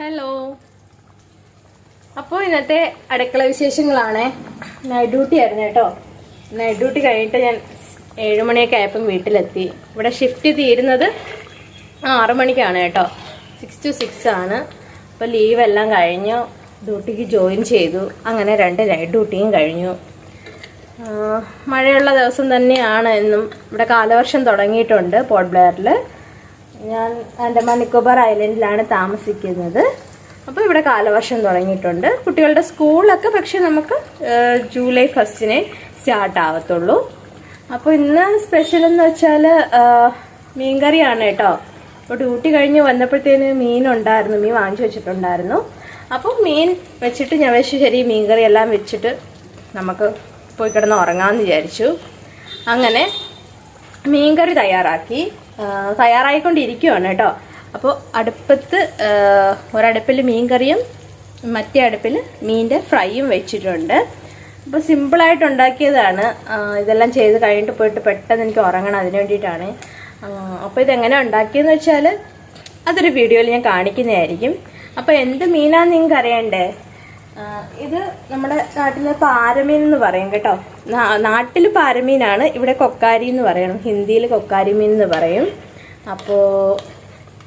Hello അപ്പോൾ ഇന്നത്തെ അടുക്കള വിശേഷങ്ങളാണ്. നൈറ്റ് ഡ്യൂട്ടി ആയിരുന്നു കേട്ടോ. നൈറ്റ് ഡ്യൂട്ടി കഴിഞ്ഞിട്ട് ഞാൻ ഏഴുമണിയൊക്കെ ആയപ്പം വീട്ടിലെത്തി. ഇവിടെ ഷിഫ്റ്റ് തീരുന്നത് ആറു മണിക്കാണ് കേട്ടോ. സിക്സ് ടു സിക്സ് ആണ്. അപ്പോൾ ലീവ് എല്ലാം കഴിഞ്ഞു. ഡ്യൂട്ടിക്ക് ജോയിൻ ചെയ്തു. അങ്ങനെ രണ്ട് നൈറ്റ് ഡ്യൂട്ടിയും കഴിഞ്ഞു. മഴയുള്ള ദിവസം തന്നെയാണ് എന്നും. ഇവിടെ കാലവർഷം തുടങ്ങിയിട്ടുണ്ട്. പോർട്ട് ബ്ലെയറിൽ ഞാൻ ആൻഡമാൻ നിക്കോബാർ ഐലൻഡിലാണ് താമസിക്കുന്നത്. അപ്പോൾ ഇവിടെ കാലവർഷം തുടങ്ങിയിട്ടുണ്ട്. കുട്ടികളുടെ സ്കൂളൊക്കെ പക്ഷെ നമുക്ക് ജൂലൈ ഫസ്റ്റിനെ സ്റ്റാർട്ട് ആവത്തുള്ളൂ. അപ്പോൾ ഇന്ന് സ്പെഷ്യൽ എന്ന് വെച്ചാൽ മീൻകറിയാണ് കേട്ടോ. അപ്പോൾ ഡ്യൂട്ടി കഴിഞ്ഞ് വന്നപ്പോഴത്തേന് മീൻ ഉണ്ടായിരുന്നു മീൻ വാങ്ങിച്ചു വെച്ചിട്ടുണ്ടായിരുന്നു. അപ്പോൾ മീൻ വെച്ചിട്ട് ഞാൻ വെച്ച് ശരി മീൻകറി എല്ലാം വെച്ചിട്ട് നമുക്ക് പോയി കിടന്ന് ഉറങ്ങാമെന്ന് വിചാരിച്ചു. അങ്ങനെ മീൻകറി തയ്യാറാക്കി. ആ, തയ്യാറായിക്കൊണ്ടിരിക്കുവാണ് കേട്ടോ. അപ്പോൾ അടുപ്പത്ത് ഒരടുപ്പിൽ മീൻ കറിയും മറ്റേ അടുപ്പിൽ മീന്റെ ഫ്രൈയും വെച്ചിട്ടുണ്ട്. അപ്പോൾ സിമ്പിളായിട്ട് ഉണ്ടാക്കിയതാണ്. ഇതെല്ലാം ചെയ്ത് കഴിഞ്ഞിട്ട് പോയിട്ട് പെട്ടെന്ന് എനിക്ക് ഉറങ്ങണം അതിന് വേണ്ടിയിട്ടാണ്. അപ്പോൾ ഇതെങ്ങനെ ഉണ്ടാക്കിയെന്ന് വെച്ചാൽ അതൊരു വീഡിയോയിൽ ഞാൻ കാണിക്കുന്നതായിരിക്കും. അപ്പോൾ എന്ത് മീനാണെന്ന് നിങ്ങൾക്ക് അറിയണ്ടേ ഇത് നമ്മുടെ നാട്ടിലെ പാരമീൻ എന്ന് പറയും കേട്ടോ. നാട്ടിൽ പാരമീനാണ് ഇവിടെ കൊക്കാരി എന്ന് പറയണം. ഹിന്ദിയിൽ കൊക്കാരി മീൻ എന്ന് പറയും. അപ്പോൾ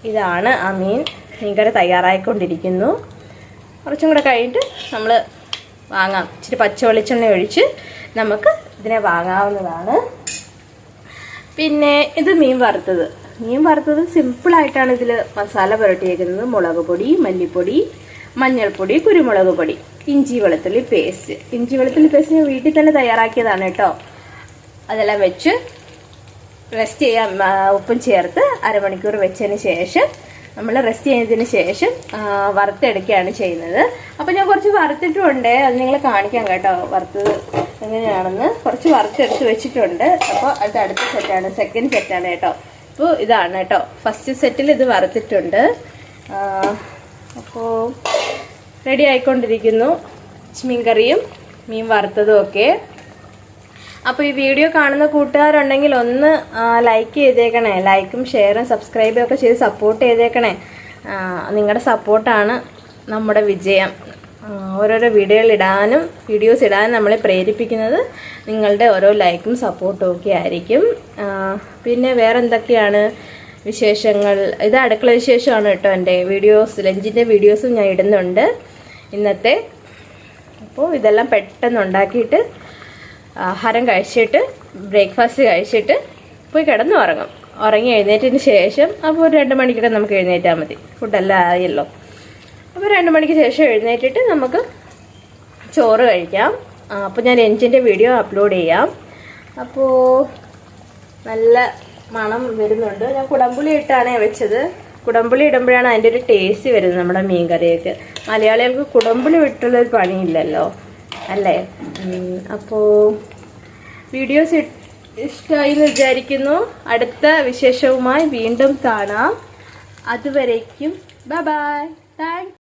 ഇതാണ് ആ മീൻ. മീൻകറി തയ്യാറായിക്കൊണ്ടിരിക്കുന്നു. കുറച്ചും കൂടെ കഴിഞ്ഞിട്ട് നമ്മൾ വാങ്ങാം. ഇച്ചിരി പച്ച വെളിച്ചെണ്ണ ഒഴിച്ച് നമുക്ക് ഇതിനെ വാങ്ങാവുന്നതാണ്. പിന്നെ ഇത് മീൻ വറുത്തത്. മീൻ വറുത്തത് സിമ്പിളായിട്ടാണ് ഇതിൽ മസാല പുരട്ടിയേക്കുന്നത്. മുളക് പൊടി മല്ലിപ്പൊടി മഞ്ഞൾപ്പൊടി കുരുമുളക് പൊടി ഇഞ്ചി വെളുത്തുള്ളി പേസ്റ്റ്. ഇഞ്ചി വെളുത്തുള്ളി പേസ്റ്റ് ഞാൻ വീട്ടിൽ തന്നെ തയ്യാറാക്കിയതാണ് കേട്ടോ. അതെല്ലാം വെച്ച് റെസ്റ്റ് ചെയ്യാൻ ഉപ്പും ചേർത്ത് അരമണിക്കൂർ വെച്ചതിന് ശേഷം നമ്മൾ റെസ്റ്റ് ചെയ്തതിന് ശേഷം വറുത്തെടുക്കുകയാണ് ചെയ്യുന്നത്. അപ്പോൾ ഞാൻ കുറച്ച് വറുത്തിട്ടുണ്ട്. അത് നിങ്ങൾ കാണിക്കാം കേട്ടോ. വറുത്ത് എങ്ങനെയാണെന്ന്. കുറച്ച് വറുത്തെടുത്ത് വെച്ചിട്ടുണ്ട്. അപ്പോൾ അത് അടുത്ത സെറ്റാണ്. സെക്കൻഡ് സെറ്റാണ് കേട്ടോ. അപ്പോൾ ഇതാണ് കേട്ടോ. ഫസ്റ്റ് സെറ്റിൽ ഇത് വറുത്തിട്ടുണ്ട്. അപ്പോൾ റെഡി ആയിക്കൊണ്ടിരിക്കുന്നു. മീൻ കറിയും മീൻ വറുത്തതും ഒക്കെ. അപ്പോൾ ഈ വീഡിയോ കാണുന്ന കൂട്ടുകാരുണ്ടെങ്കിൽ ഒന്ന് ലൈക്ക് ചെയ്തേക്കണേ. ലൈക്കും ഷെയറും സബ്സ്ക്രൈബും ഒക്കെ ചെയ്ത് സപ്പോർട്ട് ചെയ്തേക്കണേ. നിങ്ങളുടെ സപ്പോർട്ടാണ് നമ്മുടെ വിജയം. ഓരോരോ വീഡിയോകൾ ഇടാനും വീഡിയോസ് ഇടാനും നമ്മളെ പ്രേരിപ്പിക്കുന്നത് നിങ്ങളുടെ ഓരോ ലൈക്കും സപ്പോർട്ടും ഒക്കെ ആയിരിക്കും. പിന്നെ വേറെ എന്തൊക്കെയാണ് വിശേഷങ്ങൾ? ഇത് അടുക്കള വിശേഷമാണ് കേട്ടോ എന്റെ വീഡിയോസ് ലഞ്ചിന്റെ വീഡിയോസും ഞാൻ ഇടുന്നുണ്ട്. ഇന്നത്തെ അപ്പോൾ ഇതെല്ലാം പെട്ടെന്ന് ഉണ്ടാക്കിയിട്ട് ആഹാരം കഴിച്ചിട്ട് ബ്രേക്ക്ഫാസ്റ്റ് കഴിച്ചിട്ട് പോയി കിടന്ന് ഉറങ്ങും ഉറങ്ങി എഴുന്നേറ്റതിന് ശേഷം അപ്പോൾ ഒരു രണ്ട് മണിക്കൊക്കെ നമുക്ക് എഴുന്നേറ്റാൽ മതി. ഫുഡെല്ലാം ആയല്ലോ. അപ്പോൾ രണ്ട് മണിക്ക് ശേഷം എഴുന്നേറ്റിട്ട് നമുക്ക് ചോറ് കഴിക്കാം. അപ്പോൾ ഞാൻ എഞ്ചിന്റെ വീഡിയോ അപ്ലോഡ് ചെയ്യാം. അപ്പോൾ നല്ല മണം വരുന്നുണ്ട്. ഞാൻ കുടംപുളി ഇട്ടാണ് വെച്ചത്. കുടംപുളി ഇടുമ്പോഴാണ് അതിന്റെ ഒരു ടേസ്റ്റ് വരുന്നത് നമ്മുടെ മീൻ കറിയൊക്കെ മലയാളികൾക്ക് കുടംപുളി വിട്ടുള്ളൊരു പണിയില്ലല്ലോ അല്ലേ? അപ്പോൾ വീഡിയോസ് ഇഷ്ടമായി എന്ന് വിചാരിക്കുന്നു. അടുത്ത വിശേഷവുമായി വീണ്ടും കാണാം. അതുവരേക്കും ബൈ ബൈ താങ്ക്